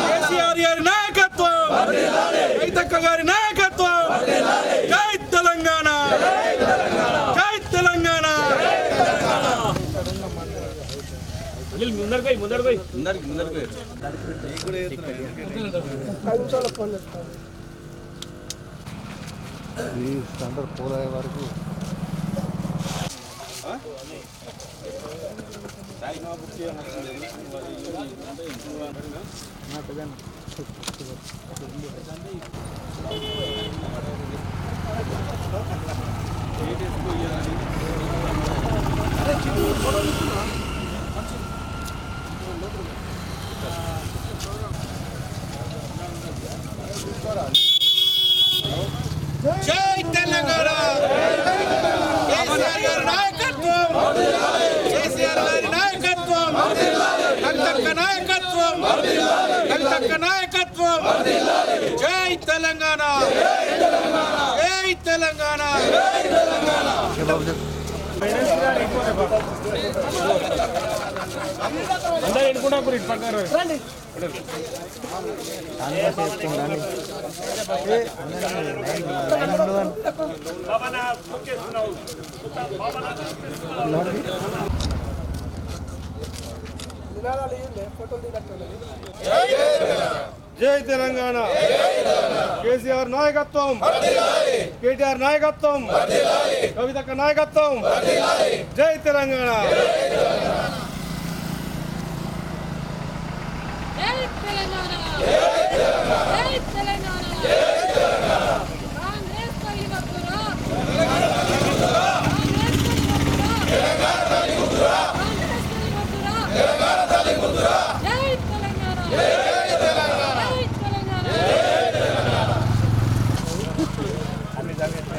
కేసీఆర్ గారి నాయకత్వం రైతక్క గారి నాయకత్వం ముందరికి పోయి ముందరికి పోయి ఈ సెంటర్ పోలే వరకు జై కవితక్క నాయకత్వం కవితక్క నాయకత్వం జై తెలంగాణ జై తెలంగాణ అందరూ ఎన్నుకుంటా ఇటు పక్కన రండి. జై తెలంగాణ. కేసీఆర్ నాయకత్వం. కేటీఆర్ నాయకత్వం. కవితక్క నాయకత్వం. జై తెలంగాణ జై తెలంగాణ జై తెలంగాణ కాంగ్రెస్ కలిగొద్దురా కాంగ్రెస్ కలిగొద్దురా కాంగ్రెస్ కలిగొద్దురా జై తెలంగాణ జై తెలంగాణ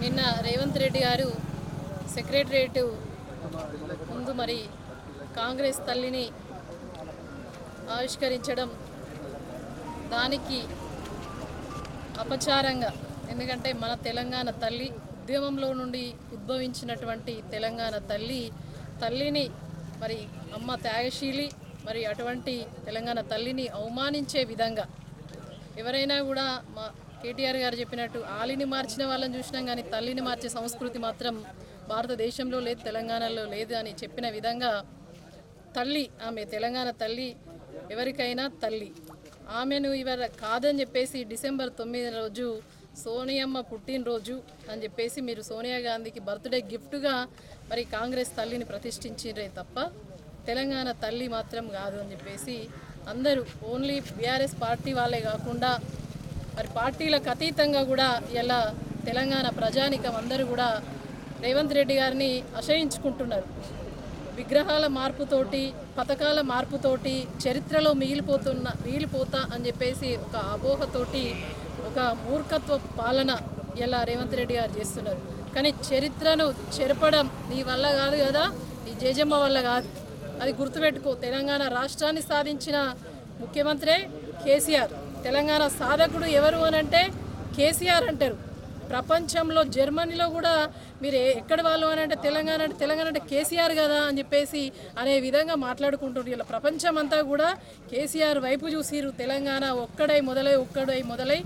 నిన్న రేవంత్ రెడ్డి గారు సెక్రటరియట్ ముందు మరి కాంగ్రెస్ తల్లిని ఆవిష్కరించడం దానికి అపచారంగా ఎందుకంటే మన తెలంగాణ తల్లి ఉద్యమంలో నుండి ఉద్భవించినటువంటి తెలంగాణ తల్లి తల్లిని మరి అమ్మ త్యాగశీలి మరి అటువంటి తెలంగాణ తల్లిని అవమానించే విధంగా ఎవరైనా కూడా మా కేటీఆర్ గారు చెప్పినట్టు ఆలిని మార్చిన వాళ్ళని చూసినాం కానీ తల్లిని మార్చే సంస్కృతి మాత్రం భారతదేశంలో లేదు తెలంగాణలో లేదు అని చెప్పిన విధంగా తల్లి ఆమె తెలంగాణ తల్లి ఎవరికైనా తల్లి. ఆమెను ఇవాళ కాదని చెప్పేసి డిసెంబర్ తొమ్మిది రోజు సోనియమ్మ పుట్టినరోజు అని చెప్పేసి మీరు సోనియా గాంధీకి బర్త్డే గిఫ్ట్గా మరి కాంగ్రెస్ తల్లిని ప్రతిష్ఠించిరే తప్ప తెలంగాణ తల్లి మాత్రం కాదు అని చెప్పేసి అందరూ ఓన్లీ బీఆర్ఎస్ పార్టీ వాళ్ళే కాకుండా మరి పార్టీలకు అతీతంగా కూడా ఇలా తెలంగాణ ప్రజానికం అందరూ కూడా రేవంత్ రెడ్డి గారిని అసహించుకుంటున్నారు విగ్రహాల మార్పుతోటి పథకాల మార్పుతోటి చరిత్రలో మిగిలిపోతున్న మిగిలిపోతా అని చెప్పేసి ఒక అపోహతోటి ఒక మూర్ఖత్వ పాలన ఇలా రేవంత్ రెడ్డి గారు చేస్తున్నారు. కానీ చరిత్రను చెరపడం నీ వల్ల కాదు కదా నీ జేజమ్మ వల్ల కాదు. అది గుర్తుపెట్టుకో తెలంగాణ రాష్ట్రాన్ని సాధించిన ముఖ్యమంత్రే కేసీఆర్. తెలంగాణ సాధకుడు ఎవరు అని అంటే కేసీఆర్ అంటారు. ప్రపంచంలో జర్మనీలో కూడా మీరు ఎక్కడ వాళ్ళు అని అంటే తెలంగాణ అంటే తెలంగాణ అంటే కేసీఆర్ కదా అని చెప్పేసి అనే విధంగా మాట్లాడుకుంటున్నారు ఇలా ప్రపంచం అంతా కూడా కేసీఆర్ వైపు చూసిరు తెలంగాణ ఒక్కడై మొదలై ఒక్కడై మొదలై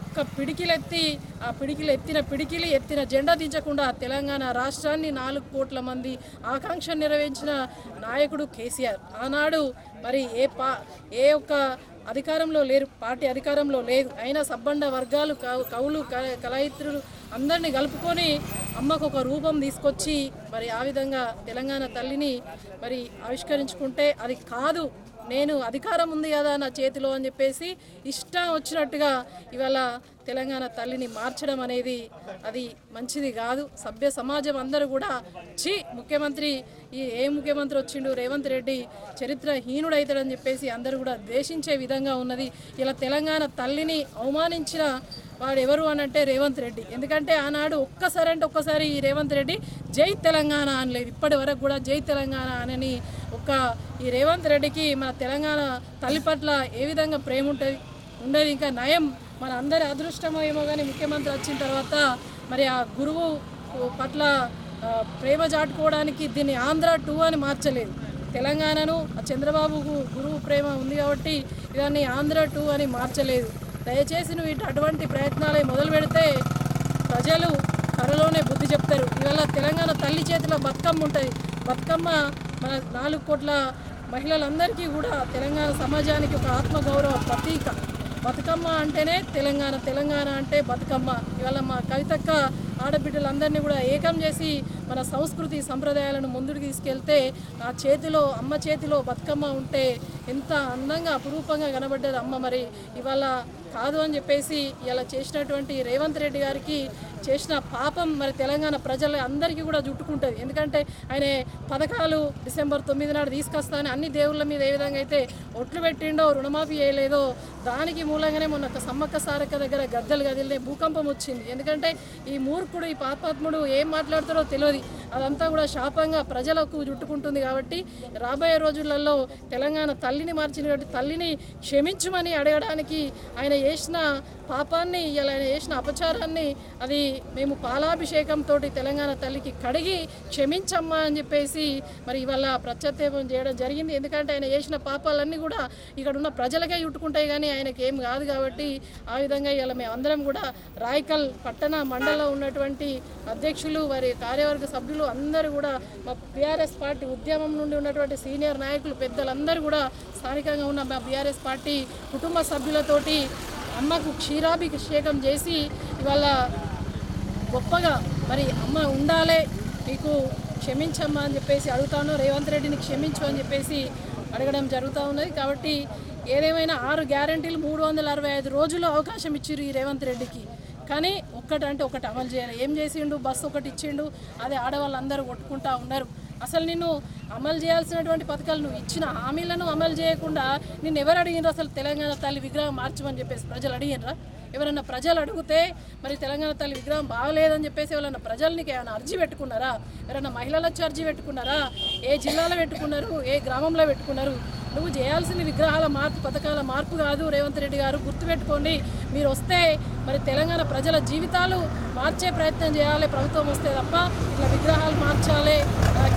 ఒక్క పిడికిలెత్తి ఆ పిడికిలు ఎత్తిన పిడికిలి ఎత్తిన జెండా దించకుండా తెలంగాణ రాష్ట్రాన్ని నాలుగు కోట్ల మంది ఆకాంక్ష నెరవేర్చిన నాయకుడు కేసీఆర్. ఆనాడు మరి ఏ పా ఏ ఒక్క అధికారంలో లేరు పార్టీ అధికారంలో లేదు. అయినా సబ్బండ వర్గాలు కవులు కలయిత్రులు అందరినీ కలుపుకొని అమ్మకు ఒక రూపం తీసుకొచ్చి మరి ఆ విధంగా తెలంగాణ తల్లిని మరి ఆవిష్కరించుకుంటే అది కాదు. నేను అధికారం ఉంది కదా నా చేతిలో అని చెప్పేసి ఇష్టం వచ్చినట్టుగా ఇవాళ తెలంగాణ తల్లిని మార్చడం అనేది అది మంచిది కాదు. సభ్య సమాజం అందరూ కూడా చి ముఖ్యమంత్రి ఈ ఏ ముఖ్యమంత్రి వచ్చిండు రేవంత్ రెడ్డి చరిత్ర హీనుడైతాడని చెప్పేసి అందరూ కూడా ద్వేషించే విధంగా ఉన్నది. ఇలా తెలంగాణ తల్లిని అవమానించిన వాడు ఎవరు అని అంటే రేవంత్ రెడ్డి. ఎందుకంటే ఆనాడు ఒక్కసారి అంటే ఒక్కసారి ఈ రేవంత్ రెడ్డి జై తెలంగాణ అనలేదు. ఇప్పటి వరకు కూడా జై తెలంగాణ అనని ఒక ఈ రేవంత్ రెడ్డికి మన తెలంగాణ తల్లి పట్ల ఏ విధంగా ప్రేమ ఉంటుంది? ఉండేది. ఇంకా నయం మన అందరి అదృష్టమో ఏమో కానీ ముఖ్యమంత్రి వచ్చిన తర్వాత మరి ఆ గురువు పట్ల ప్రేమ చాటుకోవడానికి దీన్ని ఆంధ్ర టూ అని మార్చలేదు. తెలంగాణను ఆ చంద్రబాబుకు గురువు ప్రేమ ఉంది కాబట్టి దాన్ని ఆంధ్ర టూ అని మార్చలేదు. దయచేసి నువ్వు ఇటు అటువంటి ప్రయత్నాలే మొదలు పెడితే ప్రజలు త్వరలోనే బుద్ధి చెప్తారు. ఇవాళ తెలంగాణ తల్లి చేతిలో బతుకమ్మ ఉంటుంది. బతుకమ్మ మన నాలుగు కోట్ల మహిళలందరికీ కూడా తెలంగాణ సమాజానికి ఒక ఆత్మగౌరవ ప్రతీక. బతుకమ్మ అంటేనే తెలంగాణ తెలంగాణ అంటే బతుకమ్మ. ఇవాళ మా కవితక్క ఆడబిడ్డలందరినీ కూడా ఏకం చేసి మన సంస్కృతి సంప్రదాయాలను ముందుకు తీసుకెళ్తే ఆ చేతిలో అమ్మ చేతిలో బతుకమ్మ ఉంటే ఎంత అందంగా అపురూపంగా కనబడ్డది అమ్మ మరి. ఇవాళ కాదు అని చెప్పేసి ఇలా చేసినటువంటి రేవంత్ రెడ్డి గారికి చేసిన పాపం మరి తెలంగాణ ప్రజల అందరికీ కూడా జుట్టుకుంటుంది ఎందుకంటే ఆయన పథకాలు డిసెంబర్ తొమ్మిది నాడు తీసుకొస్తానని అన్ని దేవుళ్ళ మీద ఏ విధంగా అయితే ఒట్లు పెట్టిండో రుణమాఫీ చేయలేదో దానికి మూలంగానే మొన్న ఒక సమ్మక్క సారక్క దగ్గర గద్దలు గదిలే భూకంపం వచ్చింది. ఎందుకంటే ఈ మూర్ఖుడు ఈ పాపాత్ముడు ఏం మాట్లాడతారో తెలియదు. అదంతా కూడా శాపంగా ప్రజలకు చుట్టుకుంటుంది కాబట్టి రాబోయే రోజులలో తెలంగాణ తల్లిని మార్చినటువంటి తల్లిని క్షమించమని అడగడానికి ఆయన చేసిన పాపాన్ని ఇలా ఆయన చేసిన అపచారాన్ని అది మేము పాలాభిషేకంతో తెలంగాణ తల్లికి కడిగి క్షమించమ్మా అని చెప్పేసి మరి ఇవాళ ప్రత్యక్షేపం చేయడం జరిగింది. ఎందుకంటే ఆయన చేసిన పాపాలన్నీ కూడా ఇక్కడ ఉన్న ప్రజలకే చుట్టుకుంటాయి కానీ ఆయనకి ఏం కాదు కాబట్టి ఆ విధంగా ఇలా మేము అందరం కూడా రాయకల్ పట్టణ మండలంలో ఉన్నటువంటి అధ్యక్షులు వారి కార్యవర్గ సభ్యులు అందరూ కూడా మా బీఆర్ఎస్ పార్టీ ఉద్యమం నుండి ఉన్నటువంటి సీనియర్ నాయకులు పెద్దలందరూ కూడా స్థానికంగా ఉన్న మా బీఆర్ఎస్ పార్టీ కుటుంబ సభ్యులతోటి అమ్మకు క్షీరాభిషేకం చేసి ఇవాళ గొప్పగా మరి అమ్మ ఉండాలే నీకు క్షమించమ్మా అని చెప్పేసి అడుగుతాను రేవంత్ రెడ్డిని క్షమించు అని చెప్పేసి అడగడం జరుగుతూ ఉన్నది. కాబట్టి ఏదేమైనా ఆరు గ్యారంటీలు మూడు వందల అరవై ఐదు రోజులు అవకాశం ఇచ్చిర్రు ఈ రేవంత్ రెడ్డికి. కానీ ఒక్కటంటే ఒకటి అమలు చేయాలి. ఏం చేసిండు? బస్సు ఒకటి ఇచ్చిండు. అదే ఆడవాళ్ళందరూ కొట్టుకుంటా ఉన్నారు. అసలు నిన్ను అమలు చేయాల్సినటువంటి పథకాలు నువ్వు ఇచ్చిన హామీలను అమలు చేయకుండా నిన్ను ఎవరు అడిగినారు? అసలు తెలంగాణ తల్లి విగ్రహం మార్చమని చెప్పేసి ప్రజలు అడిగినరా? ఎవరన్నా ప్రజలు అడిగితే మరి తెలంగాణ తల్లి విగ్రహం బాగలేదని చెప్పేసి ఎవరన్నా ప్రజలనికి ఏమైనా అర్జీ పెట్టుకున్నారా? ఎవరైనా మహిళల వచ్చి అర్జీ పెట్టుకున్నారా? ఏ జిల్లాలో పెట్టుకున్నారు? ఏ గ్రామంలో పెట్టుకున్నారు? నువ్వు చేయాల్సిన విగ్రహాల మార్పు పథకాల మార్పు కాదు రేవంత్ రెడ్డి గారు. గుర్తుపెట్టుకోండి మీరు వస్తే మరి తెలంగాణ ప్రజల జీవితాలు మార్చే ప్రయత్నం చేయాలి. ప్రభుత్వం వస్తే తప్ప ఇట్లా విగ్రహాలు మార్చాలి.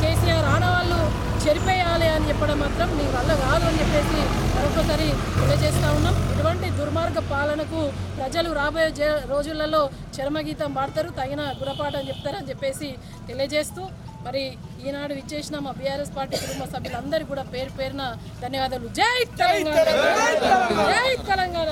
కేసీఆర్ ఆడవాళ్ళు చెరిపేయాలి అని చెప్పడం మాత్రం మీ వల్ల కాదు అని చెప్పేసి మరొకసారి తెలియజేస్తూ ఉన్నాం. ఇటువంటి దుర్మార్గ పాలనకు ప్రజలు రాబోయే రోజులలో చరమగీతం పాడతారు తగిన గుణపాఠం చెప్తారని చెప్పేసి తెలియజేస్తూ మరి ఈనాడు ఇచ్చేసిన మా బీఆర్ఎస్ పార్టీ కుటుంబ సభ్యులందరూ కూడా పేరు పేరున ధన్యవాదాలు. జై తెలంగాణ. జై తెలంగాణ.